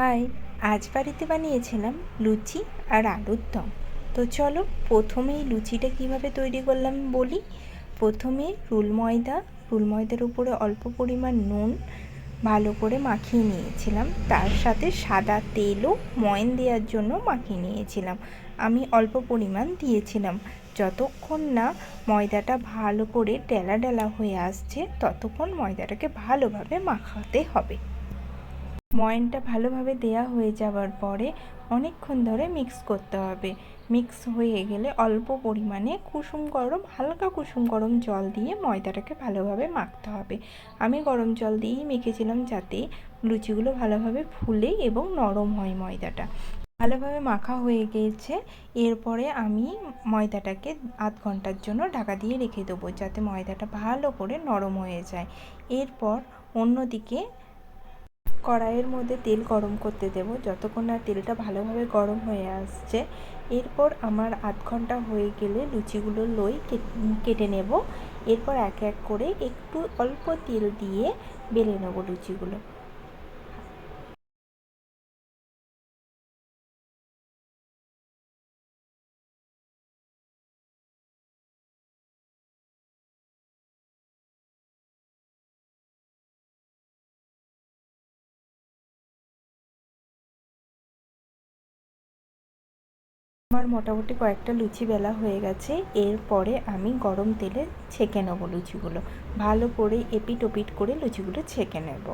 High, আজ বাড়িতে বানিয়েছিলাম লুচি আর আলুর দম। তো চলো প্রথমেই লুচিটা কীভাবে তৈরি করলাম বলি। প্রথমে রুল ময়দা, রুল ময়দার উপরে অল্প পরিমাণ নুন ভালো করে মাখিয়ে নিয়েছিলাম। তার সাথে সাদা তেলও ময়ন দেওয়ার জন্য মাখিয়ে নিয়েছিলাম। আমি অল্প পরিমাণ দিয়েছিলাম। যতক্ষণ না ময়দাটা ভালো করে ডেলা ডেলা হয়ে আসছে, ততক্ষণ ময়দাটাকে ভালোভাবে মাখাতে হবে। ময়নটা ভালোভাবে দেয়া হয়ে যাওয়ার পরে অনেকক্ষণ ধরে মিক্স করতে হবে। মিক্স হয়ে গেলে অল্প পরিমাণে কুসুম গরম, হালকা কুসুম গরম জল দিয়ে ময়দাটাকে ভালোভাবে মাখতে হবে। আমি গরম জল দিয়েই মেখেছিলাম যাতে লুচিগুলো ভালোভাবে ফুলে এবং নরম হয় ময়দাটা। ভালোভাবে মাখা হয়ে গিয়েছে এরপরে আমি ময়দাটাকে আধ ঘণ্টার জন্য ঢাকা দিয়ে রেখে দেবো যাতে ময়দাটা ভালো করে নরম হয়ে যায়। এরপর অন্যদিকে কড়াইয়ের মধ্যে তেল গরম করতে দেব। যতক্ষণ না তেলটা ভালোভাবে গরম হয়ে আসছে, এরপর আমার আধ ঘণ্টা হয়ে গেলে লুচিগুলো লই কেটে নেব। এরপর এক এক করে একটু অল্প তেল দিয়ে বেলে নেব লুচিগুলো। আমার মোটামুটি কয়েকটা লুচি বেলা হয়ে গেছে। এরপরে আমি গরম তেলে ছেঁকে নেব লুচিগুলো। ভালো করে এপিট ওপিট করে লুচিগুলো ছেঁকে নেব।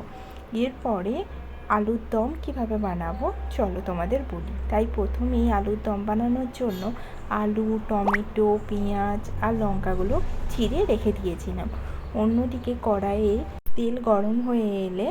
এরপরে আলুর দম কীভাবে বানাবো চলো তোমাদের বলি। তাই প্রথমেই আলুর দম বানানোর জন্য আলু, টমেটো, পেঁয়াজ আর লঙ্কাগুলো চিড়ে রেখে দিয়েছিলাম। অন্যদিকে কড়াইয়ে তেল গরম হয়ে এলে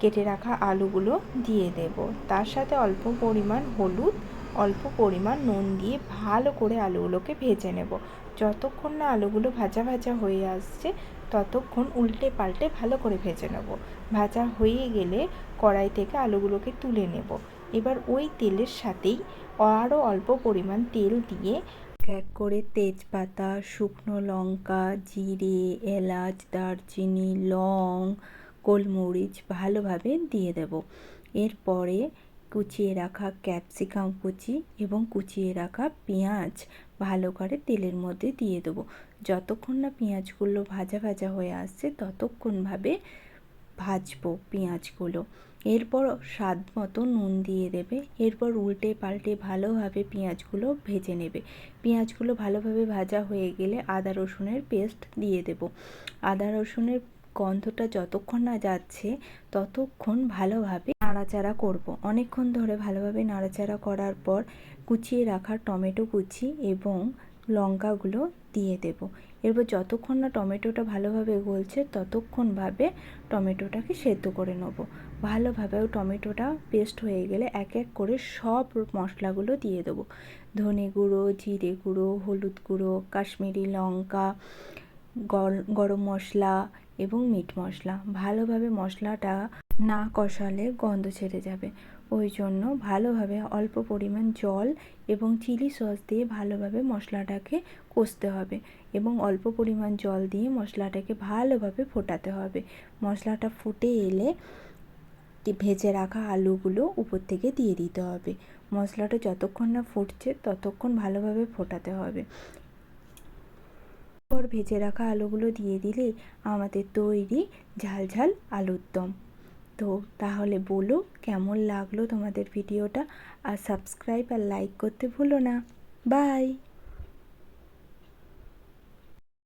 কেটে রাখা আলুগুলো দিয়ে দেব। তার সাথে অল্প পরিমাণ হলুদ অল্প পরিমাণ নুন দিয়ে ভালো করে আলুগুলোকে ভেজে নেব। যতক্ষণ না আলুগুলো ভাজা ভাজা হয়ে আসছে, ততক্ষণ উল্টে পাল্টে ভালো করে ভেজে নেব। ভাজা হয়ে গেলে কড়াই থেকে আলুগুলোকে তুলে নেব। এবার ওই তেলের সাথেই আরও অল্প পরিমাণ তেল দিয়ে এক করে তেজপাতা, শুকনো লঙ্কা, জিরে, এলাচ, দারচিনি, লং, গোলমরিচ ভালোভাবে দিয়ে দেব। এরপরে কুচিয়ে রাখা ক্যাপসিকাম কুচি এবং কুচিয়ে রাখা পেঁয়াজ ভালো করে তেলের মধ্যে দিয়ে দেবো। যতক্ষণ না পেঁয়াজগুলো ভাজা ভাজা হয়ে আসছে ততক্ষণভাবে ভাজবো পেঁয়াজগুলো। এরপর স্বাদ মতো নুন দিয়ে দেবে। এরপর উল্টে পাল্টে ভালোভাবে পেঁয়াজগুলো ভেজে নেবে। পেঁয়াজগুলো ভালোভাবে ভাজা হয়ে গেলে আদা রসুনের পেস্ট দিয়ে দেব। আদা রসুনের গন্ধটা যতক্ষণ না যাচ্ছে, ততক্ষণ ভালোভাবে নাড়াচাড়া করব। অনেকক্ষণ ধরে ভালোভাবে নাড়াচাড়া করার পর কুচিয়ে রাখা টমেটো কুচি এবং লঙ্কাগুলো দিয়ে দেব। এরপর যতক্ষণ না টমেটোটা ভালোভাবে গলছে, ততক্ষণভাবে টমেটোটাকে সেদ্ধ করে নেব। ভালোভাবে টমেটোটা পেস্ট হয়ে গেলে এক এক করে সব মশলাগুলো দিয়ে দেবো। ধনে গুঁড়ো, জিরে গুঁড়ো, হলুদ গুঁড়ো, কাশ্মীরি লঙ্কা গরম মশলা এবং মিট মশলা। ভালোভাবে মশলাটা না কষালে গন্ধ ছেড়ে যাবে। ওই জন্য ভালোভাবে অল্প পরিমাণ জল এবং চিলি সস দিয়ে ভালোভাবে মশলাটাকে কষতে হবে এবং অল্প পরিমাণ জল দিয়ে মশলাটাকে ভালোভাবে ফোটাতে হবে। মশলাটা ফুটে এলে ভেজে রাখা আলুগুলো উপর থেকে দিয়ে দিতে হবে। মশলাটা যতক্ষণ না ফুটছে ততক্ষণ ভালোভাবে ফোটাতে হবে। পর ভেজে রাখা আলুগুলো দিয়ে দিলে আমাদের তৈরি ঝাল ঝাল আলুর দম তো তাহলে বলো, কেমন লাগল তোমাদের ভিডিওটা? আর সাবস্ক্রাইব আর লাইক করতে ভুলো না। বাই!